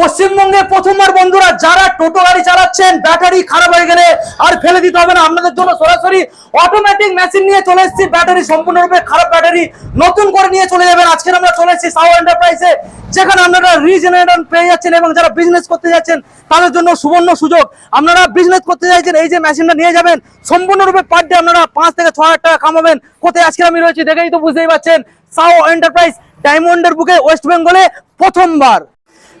পশ্চিমবঙ্গে প্রথমবার বন্ধুরা যারা টোটো গাড়ি চালাচ্ছেন, ব্যাটারি খারাপ হয়ে গেলে আর ফেলে দিতে হবে না। আপনাদের জন্য সরাসরি অটোমেটিক মেশিন নিয়ে চলে এসেছি। ব্যাটারি সম্পূর্ণরূপে খারাপ ব্যাটারি নতুন করে নিয়ে চলে যাবেন। আজকে আমরা চলে এসেছি সাউ এন্টারপ্রাইজে যেখানে আপনারা রিজেনারেটর পেয়ে যাচ্ছেন এবং যারা বিজনেস করতে যাচ্ছেন, তাদের জন্য সুবর্ণ সুযোগ। আপনারা বিজনেস করতে চাইছেন এই যে মেশিনটা নিয়ে যাবেন, সম্পূর্ণরূপে পার ডে আপনারা পাঁচ থেকে ছ হাজার টাকা কামাবেন। কোথায় আজকে আমি রয়েছি, দেখেই তো বুঝতেই পারছেন। সাউ এন্টারপ্রাইজ ডায়মন্ডের বুকে ওয়েস্ট বেঙ্গলে প্রথমবার।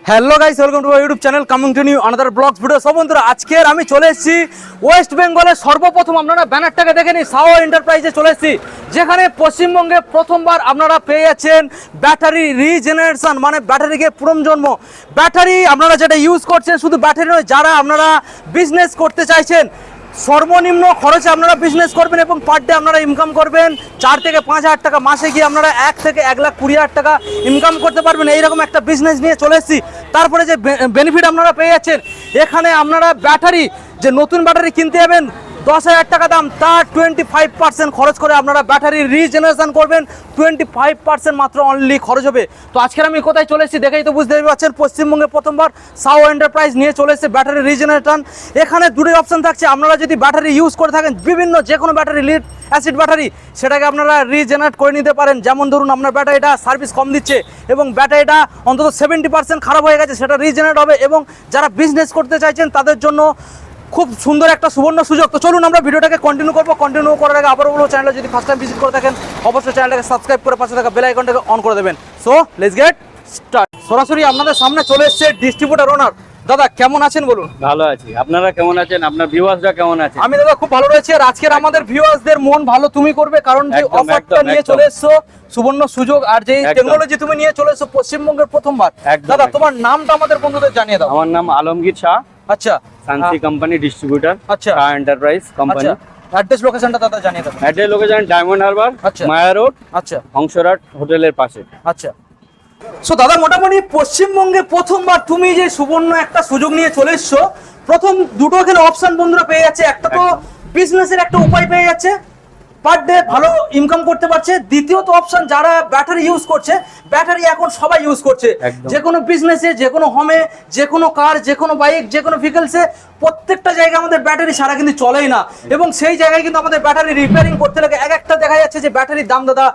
Hello guys welcome to YouTube channel coming to new another vlogs video সব বন্ধুরা, আজকের আমি চলে এসেছি ওয়েস্ট বেঙ্গলে সর্বপ্রথম, আপনারা ব্যানারটাকে দেখে নিন সাও এন্টারপ্রাইজে চলে এসেছি। যেখানে পশ্চিমবঙ্গে প্রথমবার আপনারা পেয়ে যাচ্ছেন ব্যাটারি রিজেনারেশন মানে ব্যাটারিকে পুনর্জন্ম। ব্যাটারি আপনারা যেটা ইউজ করছেন, শুধু ব্যাটারি নয়, যারা আপনারা বিজনেস করতে চাইছেন সর্বনিম্ন খরচে আপনারা বিজনেস করবেন এবং পার ডে আপনারা ইনকাম করবেন। চার থেকে পাঁচ হাজার টাকা মাসে গিয়ে আপনারা এক থেকে এক লাখ কুড়ি হাজার টাকা ইনকাম করতে পারবেন। এইরকম একটা বিজনেস নিয়ে চলে এসেছি। তারপরে যে বেনিফিট আপনারা পেয়ে যাচ্ছেন, এখানে আপনারা ব্যাটারি যে নতুন ব্যাটারি কিনতে যাবেন দশ হাজার টাকা দাম, তার টোয়েন্টি ফাইভ পার্সেন্ট খরচ করে আপনারা ব্যাটারি রিজেনারেশন করবেন। টোয়েন্টি ফাইভ পার্সেন্ট মাত্র অনলি খরচ হবে। তো আজকের আমি কোথায় চলে এসেছি দেখেই তো বুঝতে পারছেন পশ্চিমবঙ্গে প্রথমবার সাউ এন্টারপ্রাইজ নিয়ে চলে এসেছে ব্যাটারি রিজেনারেশন এখানে দুটোই অপশন থাকছে, আপনারা যদি ব্যাটারি ইউজ করে থাকেন, বিভিন্ন যে কোনো ব্যাটারি লিড অ্যাসিড ব্যাটারি সেটাকে আপনারা রিজেনারেট করে নিতে পারেন। যেমন ধরুন, আপনার ব্যাটারিটা সার্ভিস কম দিচ্ছে এবং ব্যাটারিটা অন্তত সেভেন্টি পার্সেন্ট খারাপ হয়ে গেছে, সেটা রিজেনারেট হবে এবং যারা বিজনেস করতে চাইছেন, তাদের জন্য খুব সুন্দর একটা সুবর্ণ সুযোগ। তো চলুন আমরা ভিডিওটাকে কন্টিনিউ করব। কন্টিনিউ করার আগে আবারও বলব চ্যানেলে যদি ফার্স্ট টাইম ভিজিট করে থাকেন অবশ্যই চ্যানেলটাকে সাবস্ক্রাইব করে পাশে থাকা বেল আইকনটাকে অন করে দেবেন। সো লেটস গেট স্টার্ট সরাসরি আপনাদের সামনে চলে এসেছে ডিস্ট্রিবিউটার ওনার দাদা কেমন আছেন বলুন? ভালো আছি। আপনারা কেমন আছেন? আপনার ভিউয়ার্সরা কেমন আছে আমি দাদা খুব ভালো রয়েছি আর আজকের আমাদের ভিউয়ার্সদের মন ভালো তুমি করবে কারণ যে অফারটা নিয়ে চলে এসছো সুবর্ণ সুযোগ আর যে। টেকনোলজি তুমি নিয়ে চলে এসছো পশ্চিমবঙ্গের প্রথমবার। দাদা তোমার নামটা আমাদের বন্ধুদের জানিয়ে দাও। আমার নাম আলমগীর শাহ। আচ্ছা। সানসি কোম্পানি ডিস্ট্রিবিউটর আচ্ছা। কার এন্টারপ্রাইজ কোম্পানি অ্যাড্রেস লোকেশনটা দাদা জানিয়ে দেবেন। অ্যাড্রেস লোকেশন ডায়মন্ড হারবার আচ্ছা। মায়া রোড আচ্ছা। হংসরাট হোটেলের পাশে। আচ্ছা। সো দাদা মোটামুটি পশ্চিমবঙ্গে প্রথমবার তুমি যে সুবর্ণ একটা সুযোগ নিয়ে চলে এসছো প্রথম দুটো এখানে অপশন বন্ধুরা পেয়ে যাচ্ছে। একটা তো বিজনেসের একটা উপায় পেয়ে যাচ্ছে। পার ডে ভালো ইনকাম করতে পারছে। দ্বিতীয়ত অপশন যারা ব্যাটারি ইউজ করছে ব্যাটারি এখন সবাই ইউজ করছে। যে কোনো বিজনেসে যে কোনো হোমে যে কোনো কার যে কোনো বাইক যে কোনো ভেহিকলসে প্রত্যেকটা জায়গায় আমাদের ব্যাটারি সারা কিন্তু চলেই না। এবং সেই জায়গায় কিন্তু আমাদের ব্যাটারি রিপেয়ারিং করতে লাগে। এক একটা দেখা যাচ্ছে যে ব্যাটারির দাম দাদা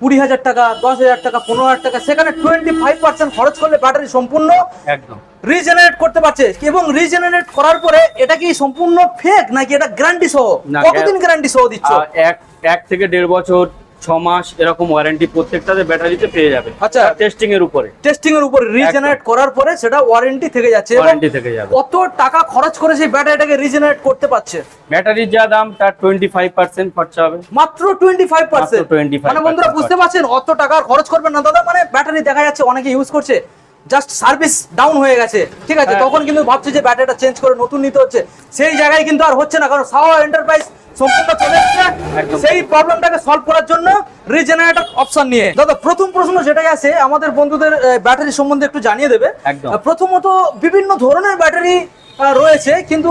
কুড়ি হাজার টাকা দশ হাজার টাকা পনেরো হাজার টাকা সেখানে টোয়েন্টি ফাইভ পার্সেন্ট খরচ করলে ব্যাটারি সম্পূর্ণ একদম। রিজেনারেট করতে পারছে। এবং রিজেনারেট করার পরে এটা কি সম্পূর্ণ ফেক নাকি এটা গ্যারান্টি সহ? কতদিন গ্যারান্টি সহ দিচ্ছ? এক এক থেকে দেড় বছর ছ মাস এরকম ওয়ারেন্টি প্রত্যেকটাতে ব্যাটারিতে পেয়ে যাবে। আচ্ছা। টেস্টিং এর উপরে। টেস্টিং এর উপর রিজেনারেট করার পরে সেটা ওয়ারেন্টি থেকে যাচ্ছে ওয়ারেন্টি থেকে যাবে। কত টাকা খরচ করে সেই ব্যাটারিটাকে রিজেনারেট করতে পারছে? ব্যাটারির যা দাম তার টোয়েন্টি ফাইভ পার্সেন্ট খরচা হবে। মাত্র টোয়েন্টি ফাইভ পার্সেন্ট মাত্র 25% মানে বন্ধুরা বুঝতে পারছেন অত টাকার খরচ করবেন না। দাদা মানে ব্যাটারি দেখা যাচ্ছে অনেকে ইউজ করছে। জাস্ট সার্ভিস ডাউন হয়ে গেছে। ঠিক আছে? হ্যাঁ। তখন কিন্তু ভাবছে যে ব্যাটারিটা চেঞ্জ করে নতুন নিতে হচ্ছে। সেই জায়গায় কিন্তু আর হচ্ছে না। কারণ সাওয়া এন্টারপ্রাইজ সম্পূর্ণ চলে এসছে। সেই প্রবলেমটাকে সলভ করার জন্য রিজেনারেটর অপশন নিয়ে। দাদা প্রথম প্রশ্ন যেটাই আছে আমাদের বন্ধুদের ব্যাটারি সম্বন্ধে একটু জানিয়ে দেবে। প্রথমত বিভিন্ন ধরনের ব্যাটারি রয়েছে কিন্তু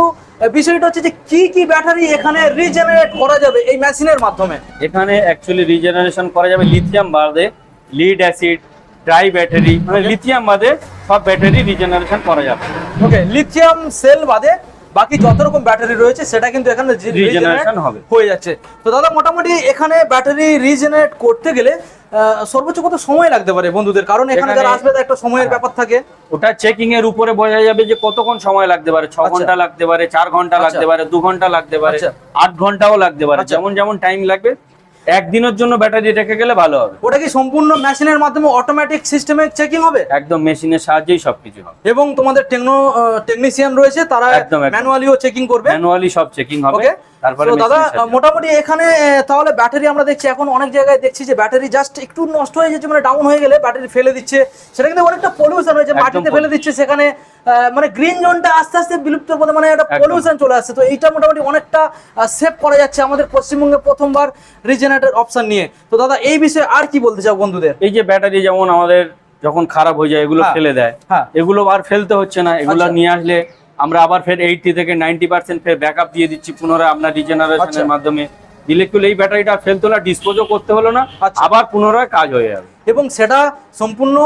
বিষয়টা হচ্ছে যে কি কি ব্যাটারি এখানে রিজেনারেট করা যাবে এই মেশিনের মাধ্যমে? এখানে অ্যাকচুয়ালি রিজেনারেশন করা যাবে লিথিয়াম বাদে লিড অ্যাসিড ট্রাই ব্যাটারি মানে লিথিয়াম বাদে সব ব্যাটারি রিজেনারেশন করা যাবে। ওকে লিথিয়াম সেল বাদে বাকি যত রকম ব্যাটারি রয়েছে সেটা কিন্তু এখানে হবে। হয়ে যাচ্ছে তো দাদা মোটামুটি এখানে ব্যাটারি রিজেনারেট করতে গেলে সর্বোচ্চ কত সময় লাগতে পারে বন্ধুদের কারণ এখানে যারা আসবে একটা সময়ের ব্যাপার থাকে ওটা চেকিং এর উপরে বোঝা যাবে যে কতক্ষণ সময় লাগতে পারে ছ আচ্ছা। ঘণ্টা লাগতে পারে চার ঘণ্টা আচ্ছা। লাগতে পারে দু ঘণ্টা লাগতে পারে আচ্ছা। আট ঘন্টাও লাগতে পারে। যেমন যেমন টাইম লাগবে একদিনের জন্য ব্যাটারি রেখে গেলে ভালো হবে। ওটা কি সম্পূর্ণ মেশিনের মাধ্যমে অটোমেটিক সিস্টেমে চেকিং হবে? একদম মেশিনের সাহায্যেই সবকিছু হবে। এবং তোমাদের টেকনো টেকনিশিয়ান রয়েছে তারা। ম্যানুয়ালিও চেকিং করবে। ম্যানুয়ালি সব চেকিং হবে। ওকে তারপরে দাদা। মোটামুটি এখানে তাহলে ব্যাটারি আমরা দেখছি এখন অনেক জায়গায় দেখছি যে ব্যাটারি জাস্ট একটু নষ্ট হয়ে যাচ্ছে মানে ডাউন হয়ে গেলে ব্যাটারি ফেলে দিচ্ছে। সেটা কিন্তু অনেকটা পলিউশন হয়েছে মাটিতে ফেলে দিচ্ছে সেখানে মানে গ্রিন জোনটা আস্তে আস্তে বিলুপ্ত পথে মানে একটা পলিউশন চলে আসছে। তো এইটা মোটামুটি অনেকটা সেভ করা যাচ্ছে আমাদের পশ্চিমবঙ্গে প্রথমবার রিজেনারেটর অপশন নিয়ে। তো দাদা এই বিষয়ে আর কি বলতে চাও বন্ধুদের? এই যে ব্যাটারি যেমন আমাদের যখন খারাপ হয়ে যায় এগুলো হ্যাঁ, ফেলে দেয় হ্যাঁ। এগুলো আর ফেলতে হচ্ছে না এগুলো আচ্ছা। নিয়ে আসলে আমরা আবার ফের এইটি থেকে নাইনটি পার্সেন্ট ফের ব্যাকআপ দিয়ে দিচ্ছি পুনরায় আপনার আচ্ছা। রিজেনারেশনের মাধ্যমে। দিলে একটু এই ব্যাটারিটা ফেলতো না ডিসপোজও করতে হলো না আচ্ছা। আবার পুনরায় কাজ হয়ে যাবে। এবং সেটা সম্পূর্ণ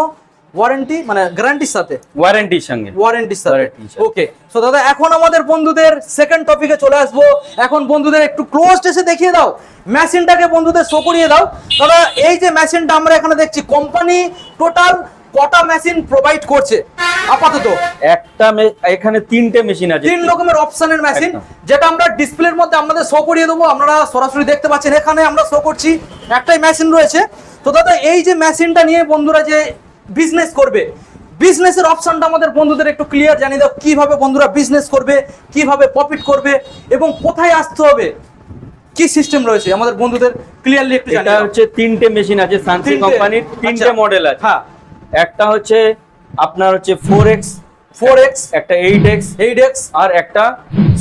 ওয়ারেন্টি মানে গ্যারান্টির সাথে? ওয়ারেন্টির সঙ্গে। ওয়ারেন্টির সাথে। ওকে সো দাদা এখন আমাদের বন্ধুদের সেকেন্ড টপিকে চলে আসব। এখন বন্ধুদের একটু ক্লোজ এসে দেখিয়ে দাও। মেশিনটাকে বন্ধুদের শো করিয়ে দাও। দাদা এই যে মেশিনটা আমরা এখানে দেখছি কোম্পানি টোটাল কটা মেশিন প্রোভাইড করছে? আপাতত। একটা এখানে তিনটে মেশিন আছে। তিন রকমের অপশনের মেশিন যেটা আমরা ডিসপ্লের মধ্যে আমাদের শো করিয়ে দেবো। আপনারা সরাসরি দেখতে পাচ্ছেন এখানে আমরা শো করছি। একটাই মেশিন রয়েছে। তো দাদা এই যে মেশিনটা নিয়ে বন্ধুরা যে বিজনেস করবে বিজনেসের অপশনটা আমাদের বন্ধুদের একটু ক্লিয়ার জানিয়ে দাও। কীভাবে বন্ধুরা বিজনেস করবে কীভাবে প্রফিট করবে এবং কোথায় আসতে হবে? কি সিস্টেম রয়েছে? আমাদের বন্ধুদের ক্লিয়ারলি একটু জানিয়ে দাও। হচ্ছে তিনটে মেশিন আছে সানসি কোম্পানির তিনটে আচ্ছা। মডেল আছে। হ্যাঁ। একটা হচ্ছে আপনার হচ্ছে ফোর এক্স ফোর এক্স একটা এইট এক্স এইট এক্স আর একটা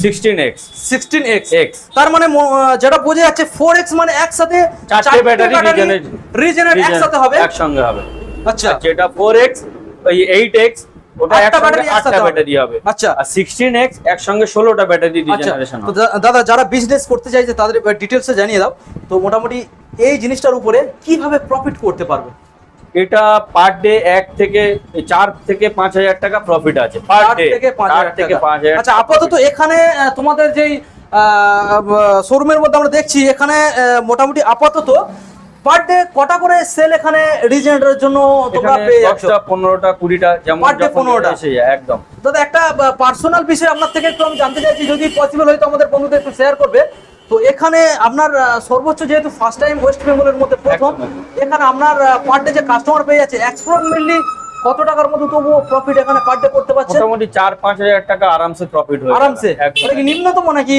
sixteen x sixteen x X তার মানে যেটা বোঝা যাচ্ছে ফোর এক্স মানে একসাথে চারটে ব্যাটারি রিজেনারেট একসাথে হবে? একসঙ্গে হবে। আচ্ছা। যেটা ফোর এক্স ওই এইট এক্স ওটা আটটা ব্যাটারি হবে। আচ্ছা। আর এক্স একসঙ্গে ব্যাটারি আচ্ছা। রিজেনারেশন তো দাদা যারা বিজনেস করতে চাইছে তাদের জানিয়ে দাও। তো মোটামুটি এই জিনিসটার উপরে কীভাবে প্রফিট করতে পারবে? এটা পার ডে এক থেকে চার থেকে পাঁচ হাজার টাকা প্রফিট আছে পার ডে থেকে পাঁচ হাজার আচ্ছা আপাতত এখানে তোমাদের যেই শোরুমের মধ্যে আমরা দেখছি এখানে মোটামুটি আপাতত পার ডে কটা করে সেল এখানে রিজেনারেটের জন্য তোমরা পেয়ে যাচ্ছ? দশটা পনেরোটা কুড়িটা যেমন 15টা? একদম। দাদা একটা পার্সোনাল বিষয় আপনার থেকে একটু আমি জানতে চাইছি যদি পসিবল হয় তো আমাদের বন্ধুদের একটু শেয়ার করবে। তো এখানে আপনার সর্বোচ্চ যেহেতু ফার্স্ট টাইম ওয়েস্ট বেঙ্গলের মধ্যে প্রথম। এখানে আপনার পার ডে যে কাস্টমার পেয়ে যাচ্ছে অ্যাপ্রক্সিমেটলি কত টাকার মতো তবুও প্রফিট এখানে পার ডে করতে পারছে মোটামুটি চার পাঁচ হাজার টাকা আরামসে প্রফিট হয়ে আরামসে। ওটা কি নিম্নতম নাকি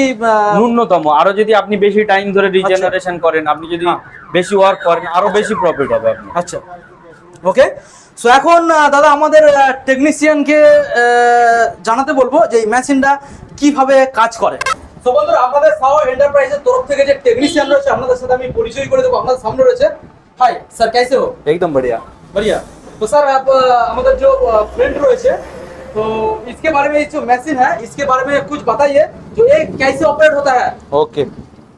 ন্যূনতম। আরও যদি আপনি বেশি টাইম ধরে রিজেনারেশন করেন আপনি যদি। বেশি ওয়ার্ক করেন আরও বেশি প্রফিট হবে আপনি আচ্ছা। ওকে সো এখন দাদা আমাদের টেকনিশিয়ানকে জানাতে বলব যে এই মেশিনটা কীভাবে কাজ করে। তো বন্ধুরা আপনাদের সাও এন্টারপ্রাইজের তরফ থেকে যে টেকনিশিয়ান রয়েছে আপনাদের সাথে আমি পরিচয় করে দেবো আপনাদের সামনে রয়েছে হাই স্যার कैसे हो एकदम बढ़िया बढ़िया तो सर आप अ, हमारा जो फ्रेंड রয়েছে तो इसके बारे में ये जो मशीन है इसके बारे में कुछ बताइए जो ये कैसे ऑपरेट होता है ओके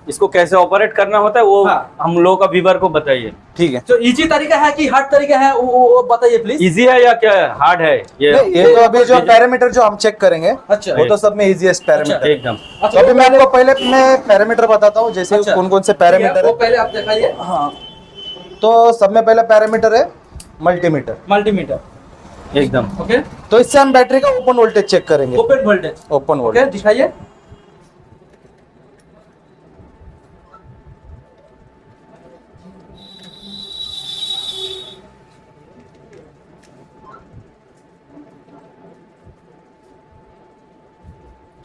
इसको कैसे ऑपरेट करना होता है वो हाँ। हम लोगों का व्यूवर को बताइए। ठीक है। जो इजी तरीका है कि हार्ड तरीका है वो, वो, बताइए प्लीज़ इजी है या क्या हार्ड है ये ये तो अभी जो पैरामीटर जो हम चेक करेंगे अच्छा। वो तो सब में इजीएस्ट पैरामीटर एकदम। तो अभी मैं आपको पहले मैं पैरामीटर बताता हूँ जैसे अच्छा। कौन कौन से पैरामीटर है पहले आप दिखाइए। हाँ। तो सब में पहले पैरामीटर है मल्टीमीटर मल्टीमीटर एकदम। ओके तो इससे हम बैटरी का ओपन वोल्टेज चेक करेंगे। ओपन वोल्टेज ओपन वोल्टेज दिखाइए।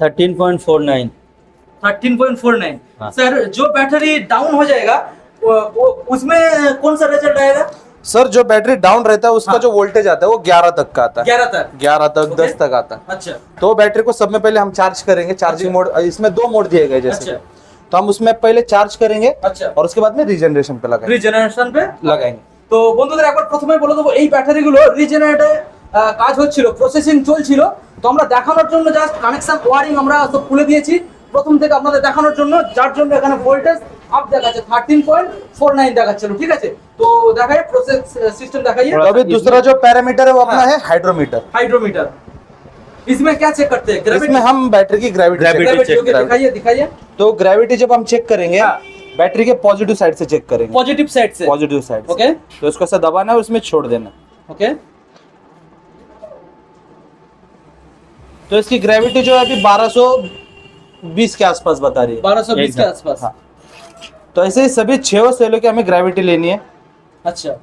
थर्टीन पॉइंट फोर नाइन 13.49 हाँ। सर जो बैटरी डाउन हो जाएगा वो, वो उसमें कौन सा रिजल्ट आएगा सर जो बैटरी डाउन रहता है उसका हाँ। जो वोल्टेज आता है वो 11 तक का आता है 11 तक 11 तक ओके। 10 तक आता है अच्छा तो बैटरी को सब में पहले हम चार्ज करेंगे चार्जिंग मोड इसमें दो मोड दिए गए जैसे अच्छा। तो हम उसमें पहले चार्ज करेंगे अच्छा और उसके बाद में रीजनरेशन पे लगाएंगे রিজেনারেশন पे लगाएंगे তো বন্ধুদের একবার প্রথমে বলে দেবো এই ব্যাটারিগুলো রিজেনারেটে কাজ হচ্ছিল প্রসেসিং চলছিল। তো আমরা দেখানোর জন্য জাস্ট কানেকশন ওয়ারিং আমরা সব খুলে দিয়েছি। প্রথম থেকে আপনাদের দেখানোর জন্য যার জন্য এখানে ভোল্টেজ আপ দেখাচ্ছে 13.49 দেখাচ্ছিল ঠিক আছে? তো দেখাই প্রসেস সিস্টেম तो তবে दूसरा जो पैरामीटर है वो अपना है हाइड्रोमीटर हाइड्रोमीटर इसमें क्या चेक करते हैं? ग्रेविटी इसमें हम बैटरी की ग्रेविटी चेक करते हैं। दिखाइए दिखाइए। तो ग्रेविटी जब हम चेक करेंगे हाँ। बैटरी के पॉजिटिव साइड से चेक करेंगे। पॉजिटिव साइड से। पॉजिटिव साइड ओके तो इसको ऐसा दबाना है उसमें छोड़ देना। ओके तो इसकी ग्रेविटी जो है अभी 1220 के आसपास बता रही है 1220 के एकदम। आसपास हाँ। तो ऐसे ही सभी छह सेलों की हमें ग्रेविटी लेनी है अच्छा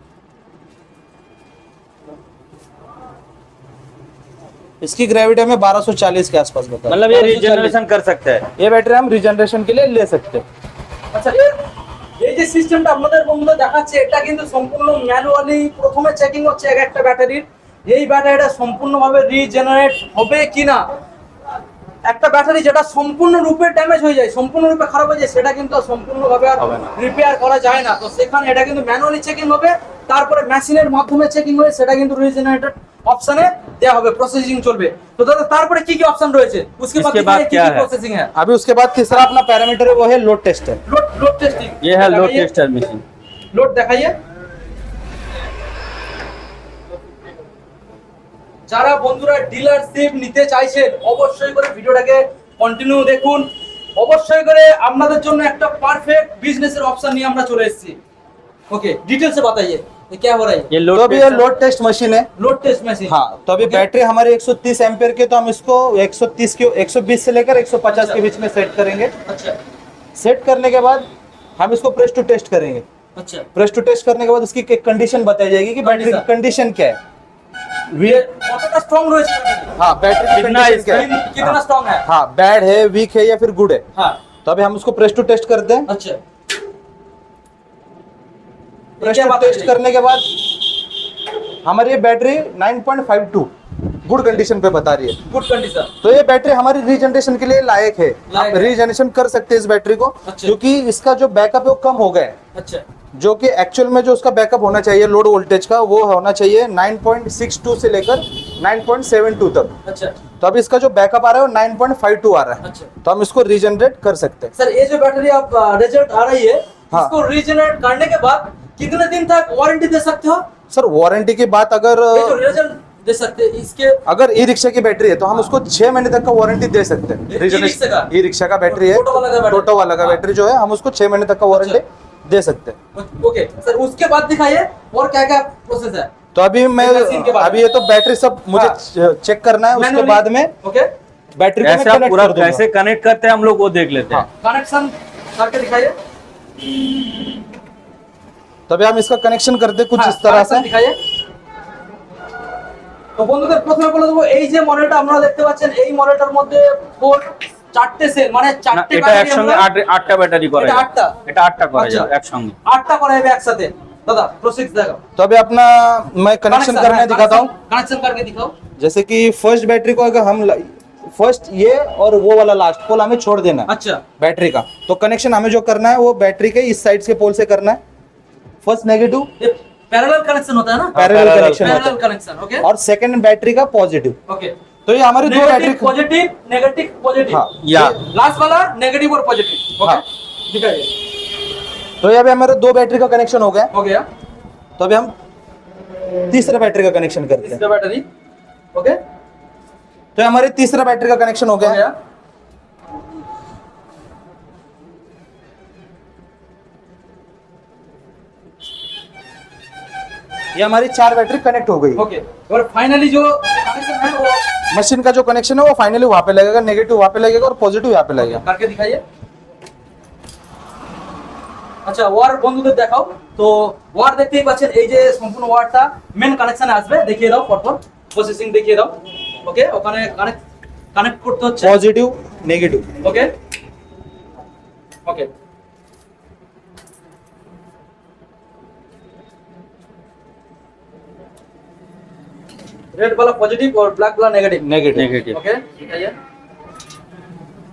इसकी ग्रेविटी हमें 1240 के आसपास बता रही मतलब ये रिजनरेशन कर सकते हैं है ये बैटरी हम रिजनरेशन के लिए ले सकते हैं আচ্ছা এ- এই যে সিস্টেমটা আপনাদের বন্ধুরা দেখাচ্ছে এটা কিন্তু সম্পূর্ণ ম্যানুয়ালি প্রথমে চেকিং হচ্ছে এক একটা ব্যাটারির এই ব্যাটারিটা সম্পূর্ণভাবে রিজেনারেট হবে কিনা একটা ব্যাটারি যেটা সম্পূর্ণ রূপে ড্যামেজ হয়ে যায় সম্পূর্ণ রূপে খারাপ হয়ে যায় সেটা কিন্তু আর সম্পূর্ণভাবে আর হবে না। রিপেয়ার করা যায় না তো সেখানে এটা কিন্তু ম্যানুয়ালি চেকিং হবে তারপরে মেশিনের মাধ্যমে চেকিং হয়ে সেটা কিন্তু রিজেনারেটেড অপশনে দেওয়া হবে প্রসেসিং চলবে তো দাদা তারপরে কি কি অপশন রয়েছে उसके बाद इसके बाद কি क्या কি है? প্রসেসিং है अभी उसके बाद तीसरा अपना पैरामीटर है वो है load tester load load testing ये है लो टेस्टर मशीन लोड दिखाइए যারা বন্ধুরা ডিলারশিপ নিতে চাইছেন অবশ্যই করে ভিডিওটাকে কন্টিনিউ দেখুন অবশ্যই করে আপনাদের জন্য একটা পারফেক্ট বিজনেসের অপশন নিয়ে আমরা চলে এসেছি ओके डिटेल से बताइए ये क्या हो रहा है ये तो लोड अभी ये लोड टेस्ट मशीन है लोड टेस्ट मशीन हाँ तो अभी बैटरी हमारे 130 एम्पियर के तो हम इसको 130 के 120 से लेकर 150 के बीच में सेट करेंगे अच्छा सेट करने के बाद हम इसको प्रेस टू टेस्ट करेंगे अच्छा प्रेस टू टेस्ट करने के बाद उसकी कंडीशन बताई जाएगी कि बैटरी की कंडीशन क्या है बैड है वीक है या फिर गुड है? तो अभी हम उसको प्रेस टू टेस्ट करते हैं। अच्छा। प्रेस टू टेस्ट करने के बाद हमारी बैटरी 9.52 गुड कंडीशन पे बता रही है। गुड कंडीशन तो ये बैटरी हमारी रीजनरेशन के लिए लायक है। लायक आप रीजनरेशन कर सकते हैं इस बैटरी को अच्छा। क्योंकि इसका जो बैकअप है वो कम हो गया है। अच्छा। जो कि एक्चुअल में जो उसका बैकअप होना चाहिए लोड वोल्टेज का वो होना चाहिए 9.62 से लेकर 9.72 तक। अच्छा। तो अब इसका जो बैकअप आ रहा है वो 9.52 आ रहा है। अच्छा। तो हम इसको रीजनरेट कर सकते हैं। सर ये जो बैटरी आप रिज़ल्ट आ रही है हाँ। इसको रीजनरेट करने के बाद कितने दिन तक वारंटी दे सकते हो? सर वारंटी की बात अगर रिज़ल्ट दे सकते हैं। इसके अगर ई रिक्शा की बैटरी है तो हम उसको छह महीने तक का वारंटी दे सकते हैं। ई रिक्शा का? बैटरी है टोटो वाला का हाँ। बैटरी? जो है हम उसको छह महीने तक का अच्छा। वारंटी दे सकते हैं। ओके सर उसके बाद दिखाइए और क्या क्या प्रोसेस है? तो अभी मैं अभी ये तो बैटरी सब मुझे हाँ। चेक करना है उसके बाद में ओके। बैटरी को पूरा कैसे कनेक्ट करते हैं हम लोग वो देख लेते हैं। हाँ। कनेक्शन करके दिखाइए। तभी हम इसका कनेक्शन करते कुछ हाँ, इस तरह से। दिखाइए। তো বন্ধুদের প্রথমে বলে দেবো এই যে মডেলটা আপনারা দেখতে পাচ্ছেন এই মডেলটার মধ্যে ফোর চারটে সেল মানে না, চারটে এটা battery একসঙ্গে আমরা- আট- আটটা ব্যাটারি করা এটা যাবে আটটা? এটা আটটা করা আচ্ছা। যাবে একসঙ্গে আটটা করা যাবে একসাথে দাদা প্রসেস দেখাও तो अभी अपना मैं कनेक्शन करने दिखाता हूँ कनेक्शन करके दिखाओ जैसे कि फर्स्ट बैटरी को अगर हम फर्स्ट ये और वो वाला लास्ट पोल हमें छोड़ देना है अच्छा बैटरी का तो कनेक्शन हमें जो करना है वो बैटरी के इस साइड के पोल से करना है फर्स्ट नेगेटिव ये पैरेलल कनेक्शन होता है ना? Parallel connection parallel connection okay और सेकंड बैटरी का पॉजिटिव ओके तो ये हमारी दो बैटरी पॉजिटिव नेगेटिव पॉजिटिव हाँ या। लास्ट वाला नेगेटिव और पॉजिटिव ओके हाँ। दिखाइए। तो ये अभी हमारे दो बैटरी का कनेक्शन हो गया। हो गया। तो अभी हम तीसरा बैटरी का कनेक्शन करते हैं। इसका बैटरी ओके तो ये हमारे तीसरा बैटरी का कनेक्शन हो हो गया। ये हमारी चार बैटरी कनेक्ट हो गई ओके और फाइनली जो कनेक्शन है वो मशीन का जो कनेक्शन है वो फाइनली वहां पे लगेगा नेगेटिव वहां पे लगेगा और पॉजिटिव यहाँ पे लगेगा करके दिखाइए আচ্ছা ওয়ার বন্ধুদের দেখাও তো ওয়ার দেখতেই পাচ্ছেন এই যে সম্পূর্ণ ওয়ারটা মেন কানেকশনে আসবে দেখিয়ে দাও পরপর প্রসেসিং দেখিয়ে দাও ওকে ওখানে কানেক্ট কানেক্ট করতে হচ্ছে positive negative okay okay red वाला पॉजिटिव और ब्लैक वाला नेगेटिव नेगेटिव नेगेटिव ओके दिखाइए।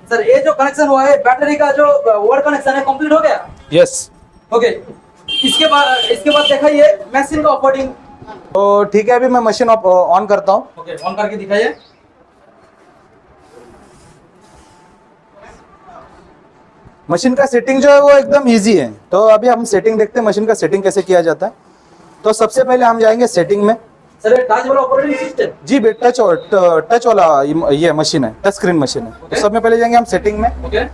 सर ये जो कनेक्शन हुआ है बैटरी का जो वर्ड कनेक्शन है कंप्लीट हो गया? यस ओके इसके बाद इसके बाद दिखाइए मशीन का ऑपरेटिंग तो ठीक है अभी मैं मशीन ऑन करता हूँ। ओके ऑन करके दिखाइए। मशीन का सेटिंग जो है वो एकदम इजी है। तो अभी हम सेटिंग देखते हैं मशीन का सेटिंग कैसे किया जाता है। तो सबसे पहले हम जाएँगे सेटिंग में। सर टच वाला ऑपरेटिंग सिस्टम जी बे टच टच वाला ये- मशीन है टच स्क्रीन मशीन है। तो Okay. सब में पहले जाएँगे हम सेटिंग में। ओके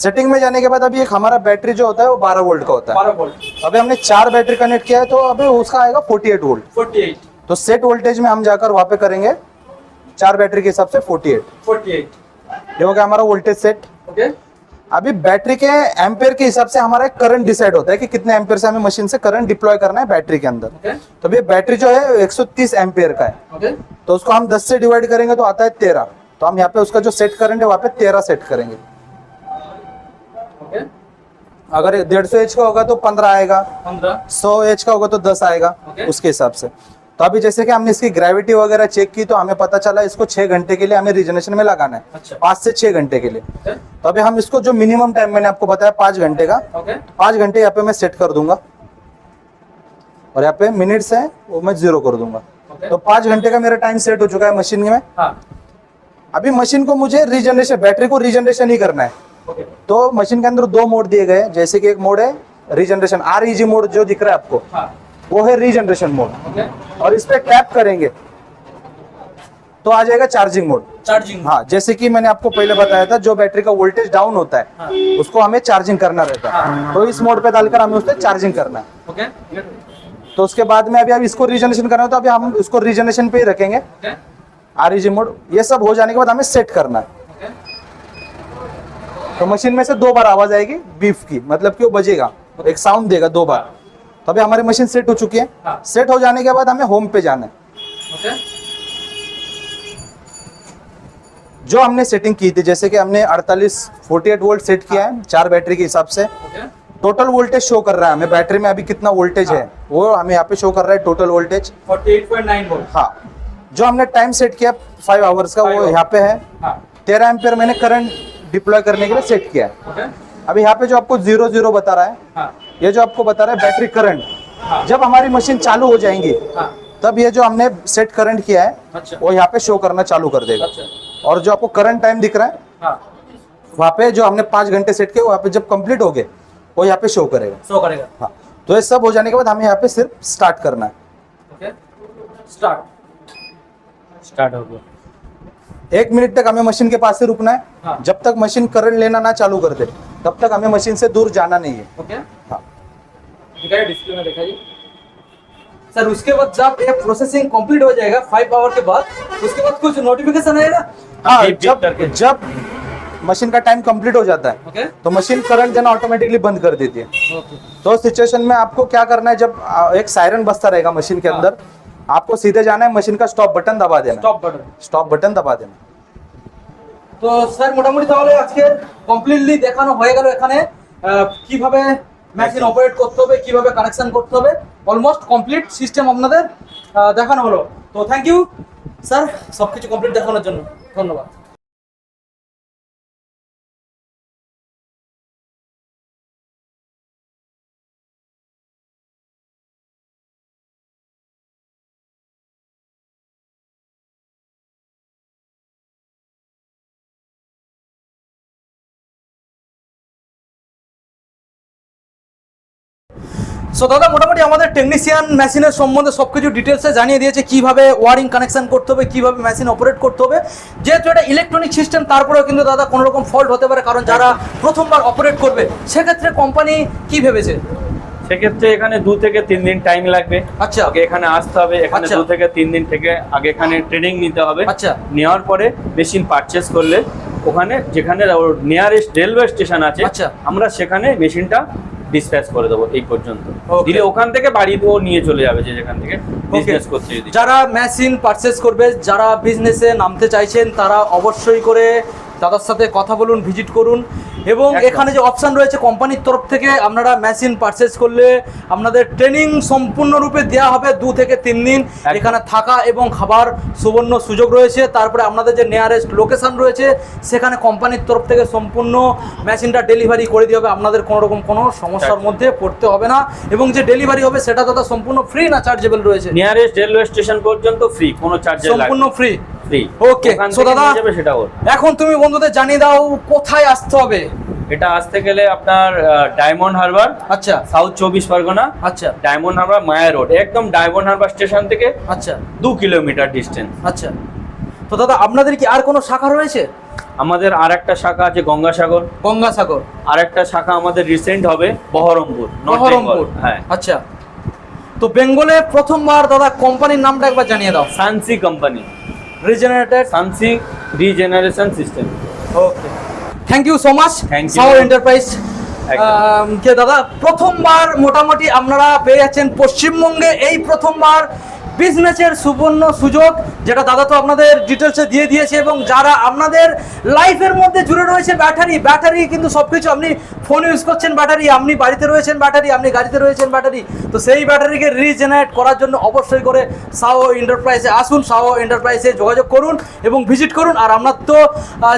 सेटिंग में जाने के बाद अभी एक हमारा बैटरी जो होता है वो 12 वोल्ट का होता है। 12 वोल्ट अभी हमने चार बैटरी कनेक्ट किया है तो अभी उसका आएगा 48 वोल्ट 48 तो सेट वोल्टेज में हम जाकर वहाँ पे करेंगे चार बैटरी के हिसाब से 48 48 ये हो गया हमारा वोल्टेज सेट ओके अभी बैटरी के एम्पेयर के हिसाब से हमारा करंट डिसाइड होता है कि कितने एम्पेयर से हमें मशीन से करंट डिप्लॉय करना है बैटरी के अंदर। ओके तो अभी बैटरी जो है 130 एम्पेयर का है। ओके तो उसको हम 10 से डिवाइड करेंगे तो आता है 13 तो हम यहाँ पे उसका जो सेट करंट है वहाँ पे 13 सेट करेंगे। ओके अगर डेढ़ सौ एच का होगा तो 15 आएगा। 15 सौ एच का होगा तो 10 आएगा Okay. उसके हिसाब से। तो अभी जैसे कि हमने इसकी ग्रेविटी वगैरह चेक की तो हमें पता चला इसको छह घंटे के लिए हमें रिजनेशन में लगाना है। अच्छा। पाँच से छह घंटे के लिए। तो अभी हम इसको जो मिनिमम टाइम मैंने आपको बताया पाँच घंटे का। ओके पाँच घंटे यहाँ पे मैं सेट कर दूँगा। और यहाँ पे मिनट्स है वो मैं ज़ीरो कर दूँगा। तो पाँच घंटे का मेरा टाइम सेट हो चुका है मशीन में। हाँ। अभी मशीन को मुझे रिजनरेशन बैटरी को रिजनरेशन ही करना है। तो मशीन के अंदर दो मोड दिए गए जैसे कि एक मोड है रिजनरेशन आर मोड जो दिख रहा है आपको। हाँ। वो है रीजनरेशन मोड और इस पर टैप करेंगे तो आ जाएगा चार्जिंग मोड चार्जिंग हाँ जैसे कि मैंने आपको पहले बताया था जो बैटरी का वोल्टेज डाउन होता है हाँ। उसको हमें चार्जिंग करना रहता है। हाँ। तो इस मोड पे डालकर हमें उससे चार्जिंग करना है। ओके तो उसके बाद में अभी अब इसको रिजनरेशन करना है तो अभी हम इसको रिजनरेशन पे ही रखेंगे। आर मोड ये सब हो जाने के बाद हमें सेट करना है। तो मशीन में से दो बार आवाज़ आएगी बीफ की मतलब की वो बजेगा एक साउंड देगा दो बार। तो अभी हमारी मशीन सेट हो चुकी है। हाँ। सेट हो जाने के बाद हमें होम पे जाना है। ओके। जो हमने सेटिंग की थी जैसे कि हमने 48 48 वोल्ट सेट किया हाँ। है चार बैटरी के हिसाब से। टोटल वोल्टेज शो कर रहा है हमें। बैटरी में अभी कितना वोल्टेज हाँ। है। वो हमें यहाँ पे शो कर रहा है टोटल वोल्टेज 48.9 वोल्ट हाँ। जो हमने टाइम सेट किया फाइव आवर्स का वो यहाँ पे है। तेरह एम्पियर मैंने करंट डिप्लॉय करने के लिए सेट किया है। अभी यहाँ पे जो आपको ज़ीरो ज़ीरो बता रहा है हाँ। ये जो आपको बता रहा है बैटरी करंट हाँ। जब हमारी मशीन चालू हो जाएँगी हाँ। तब ये जो हमने सेट करंट किया है अच्छा। वो यहाँ पे शो करना चालू कर देगा अच्छा। और जो आपको करंट टाइम दिख रहा है हाँ। वहाँ पे जो हमने पाँच घंटे सेट किया वहाँ पे जब कंप्लीट हो गए वो यहाँ पे शो करेगा शो करेगा हाँ तो ये सब हो जाने के बाद हमें यहाँ पे सिर्फ़ स्टार्ट करना है स्टार्ट स्टार्ट हो गया एक मिनट तक हमें मशीन के पास से रुकना है. हाँ। जब तक मशीन करंट लेना ना चालू कर दे तब तक हमें मशीन से दूर जाना नहीं है. ओके हाँ डिस्प्ले में दिखाइए सर उसके बाद जब ये प्रोसेसिंग कंप्लीट हो जाएगा फाइव आवर के बाद उसके बाद कुछ नोटिफिकेशन आएगा? हाँ जब जब मशीन का टाइम कंप्लीट हो जाता है ओके? तो मशीन करंट देना ऑटोमेटिकली बंद कर देती है। ओके। तो सिचुएशन में आपको क्या करना है जब एक सायरन बसता रहेगा मशीन के हाँ। अंदर आपको सीधे जाना है मशीन का स्टॉप बटन दबा देना স্টপ বাটন स्टॉप बटन दबा देना তো স্যার মোটামুটি তাহলে আজকে কমপ্লিটলি দেখানো হয়ে গেল এখানে আহ, কিভাবে মেশিন অপারেট করতে হবে কিভাবে কানেকশন করতে হবে অলমোস্ট কমপ্লিট সিস্টেম আপনাদের আহ, দেখানো হলো তো থ্যাংক ইউ স্যার সবকিছু কমপ্লিট দেখানোর জন্য ধন্যবাদ সো দাদা মোটামুটি আমাদের টেকনিশিয়ান মেশিনের সম্বন্ধে সব কিছু ডিটেলসে জানিয়ে দিয়েছে কীভাবে ওয়ারিং কানেকশন করতে হবে কীভাবে মেশিন অপারেট করতে হবে যেহেতু এটা ইলেকট্রনিক সিস্টেম তারপরেও কিন্তু দাদা কোনো রকম ফল্ট হতে পারে কারণ যারা প্রথমবার অপারেট করবে সেক্ষেত্রে কোম্পানি কি ভেবেছে সেক্ষেত্রে এখানে দু থেকে তিন দিন টাইম লাগবে আচ্ছা। আগে এখানে আসতে হবে এখানে আচ্ছা। দু থেকে তিন দিন থেকে আগে এখানে ট্রেনিং নিতে হবে আচ্ছা। নেওয়ার পরে মেশিন পারচেস করলে ওখানে যেখানে নিয়ারেস্ট রেলওয়ে স্টেশন আছে আচ্ছা। আমরা সেখানে মেশিনটা ডিসপ্যাচ করে দেবো এই পর্যন্ত. দিলে ওখান থেকে বাড়ি বাড়িতেও নিয়ে চলে যাবে যে যেখান থেকে বিজনেস করছে যদি যারা মেশিন পারচেস করবে যারা বিজনেসে নামতে চাইছেন তারা অবশ্যই করে দাদার সাথে কথা বলুন ভিজিট করুন এবং এখানে যে অপশান রয়েছে কোম্পানির তরফ থেকে আপনারা মেশিন পারচেস করলে আপনাদের ট্রেনিং সম্পূর্ণরূপে দেওয়া হবে দু থেকে তিন দিন। এখানে থাকা এবং খাবার সুবর্ণ সুযোগ রয়েছে। তারপরে আপনাদের যে নিয়ারেস্ট লোকেশন রয়েছে সেখানে কোম্পানির তরফ থেকে সম্পূর্ণ মেশিনটা ডেলিভারি করে দিয়ে হবে। আপনাদের কোনো রকম কোনো সমস্যার মধ্যে পড়তে হবে না। এবং যে ডেলিভারি হবে সেটা দাদা সম্পূর্ণ ফ্রি না চার্জেবল রয়েছে? নিয়ারেস্ট রেলওয়ে স্টেশন পর্যন্ত ফ্রি কোনো চার্জেস সম্পূর্ণ ফ্রি ফ্রি Okay, ওখান দাদা- সেটা ওর। এখন তুমি বন্ধুদের জানিয়ে দাও কোথায় আসতে হবে। এটা আসতে গেলে আপনার ডায়মন্ড হারবার আচ্ছা। সাউথ চব্বিশ পরগনা আচ্ছা। ডায়মন্ড হারবার মায়া রোড একদম ডায়মন্ড হারবার স্টেশন থেকে আচ্ছা। দু কিলোমিটার ডিস্টেন্স আচ্ছা। তো দাদা আপনাদের কি আর কোনো শাখা রয়েছে? আমাদের আর একটা শাখা আছে গঙ্গাসাগর। গঙ্গাসাগর। আর একটা শাখা আমাদের রিসেন্ট হবে বহরমপুর বহরমপুর। হ্যাঁ। আচ্ছা। তো বেঙ্গলে প্রথমবার দাদা কোম্পানির নামটা একবার জানিয়ে দাও। সানসি company regenerated something regeneration system okay thank you so much sour. Enterprise. কে দাদা প্রথমবার মোটামুটি আপনারা পেয়ে যাচ্ছেন পশ্চিমবঙ্গে। এই প্রথমবার বিজনেসের সুবর্ণ সুযোগ, যেটা দাদা তো আপনাদের ডিটেলসে দিয়ে দিয়েছে এবং যারা আপনাদের লাইফের মধ্যে জুড়ে রয়েছে ব্যাটারি ব্যাটারি কিন্তু সব কিছু আপনি ফোন ইউজ করছেন ব্যাটারি আপনি বাড়িতে রয়েছেন ব্যাটারি আপনি গাড়িতে রয়েছেন ব্যাটারি তো সেই ব্যাটারিকে রিজেনারেট করার জন্য অবশ্যই করে সাও এন্টারপ্রাইজে আসুন, সাও এন্টারপ্রাইজে যোগাযোগ করুন এবং ভিজিট করুন। আর আপনার তো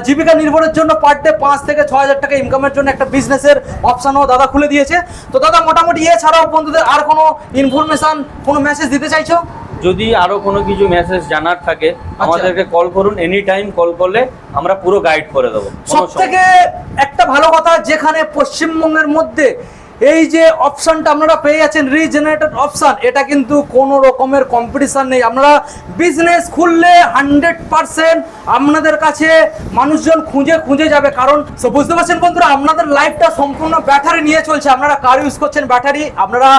জীবিকা নির্ভরের জন্য পার ডে পাঁচ থেকে ছ হাজার টাকা ইনকামের জন্য একটা বিজনেসের অপশানও দাদা খুলে দিয়েছে। তো দাদা, মোটামুটি এছাড়াও বন্ধুদের আর কোনো ইনফরমেশন কোনো মেসেজ দিতে চাইছো? যদি আরও কোনো কিছু মেসেজ জানার থাকে আচ্ছা। আমাদেরকে কল করুন এনি টাইম কল করলে আমরা পুরো গাইড করে দেবো সব থেকে একটা ভালো কথা যেখানে পশ্চিমবঙ্গের মধ্যে এই যে অপশনটা আপনারা পেয়ে যাচ্ছেন রিজেনারেটেড অপশন এটা কিন্তু কোনো রকমের কম্পিটিশন নেই। আপনারা বিজনেস খুললে হান্ড্রেড পার্সেন্ট আপনাদের কাছে মানুষজন খুঁজে খুঁজে যাবে। কারণ বুঝতে পারছেন বন্ধুরা, আপনাদের লাইফটা সম্পূর্ণ ব্যাটারি নিয়ে চলছে। আপনারা কার ইউজ করছেন ব্যাটারি আপনারা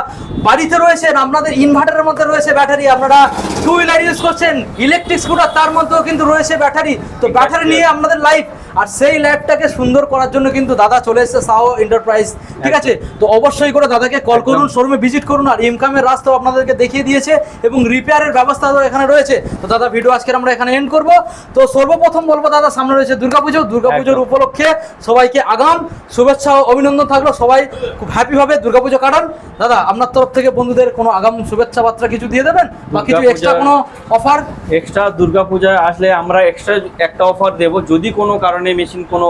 বাড়িতে রয়েছেন, আপনাদের ইনভার্টারের মধ্যে রয়েছে ব্যাটারি আপনারা টু হুইলার ইউজ করছেন ইলেকট্রিক স্কুটার তার মধ্যেও কিন্তু রয়েছে ব্যাটারি তো ব্যাটারি নিয়ে আপনাদের লাইফ আর সেই ল্যাবটাকে সুন্দর করার জন্য কিন্তু দাদা চলে এসেছে সাও এন্টারপ্রাইজ ঠিক আছে? তো অবশ্যই করে দাদাকে কল করুন শোরুমে ভিজিট করুন আর ইনকামের রাস্তাও আপনাদেরকে দেখিয়ে দিয়েছে এবং রিপেয়ারের ব্যবস্থাও এখানে রয়েছে। তো দাদা ভিডিও আজকে আমরা এখানে এন্ড করব। তো সর্বপ্রথম বলব দাদা সামনে রয়েছে দুর্গাপুজো। দুর্গাপুজোর। উপলক্ষে সবাইকে আগাম শুভেচ্ছা ও অভিনন্দন থাকল। সবাই খুব হ্যাপিভাবে দুর্গাপুজো কাটান। দাদা আপনার তরফ থেকে বন্ধুদের কোনো আগাম শুভেচ্ছা বার্তা কিছু দিয়ে দেবেন? বা কিছু এক্সট্রা কোনো অফার এক্সট্রা দুর্গাপূজায় আসলে আমরা এক্সট্রা একটা অফার দেব। যদি কোনো কারণে মেশিন কোনো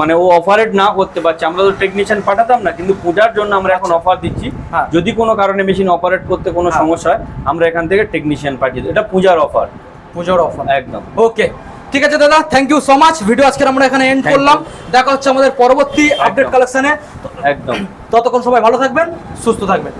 মানে ও অপারেট না করতে পারছে। আমরা তো টেকনিশিয়ান পাঠাতাম না কিন্তু পূজার জন্য আমরা এখন অফার দিচ্ছি। হ্যাঁ। যদি কোনো কারণে মেশিন অপারেট করতে কোনো হ্যাঁ। সমস্যা হয় আমরা এখান থেকে টেকনিশিয়ান পাঠিয়ে এটা পূজার অফার পূজার অফার একদম। ওকে ঠিক আছে দাদা thank you so much video আজকে আমরা এখানে এন্ড করলাম। দেখা হচ্ছে আমাদের পরবর্তী আপডেট। কালেকশনে একদম। ততক্ষণ সবাই ভালো থাকবেন সুস্থ থাকবেন।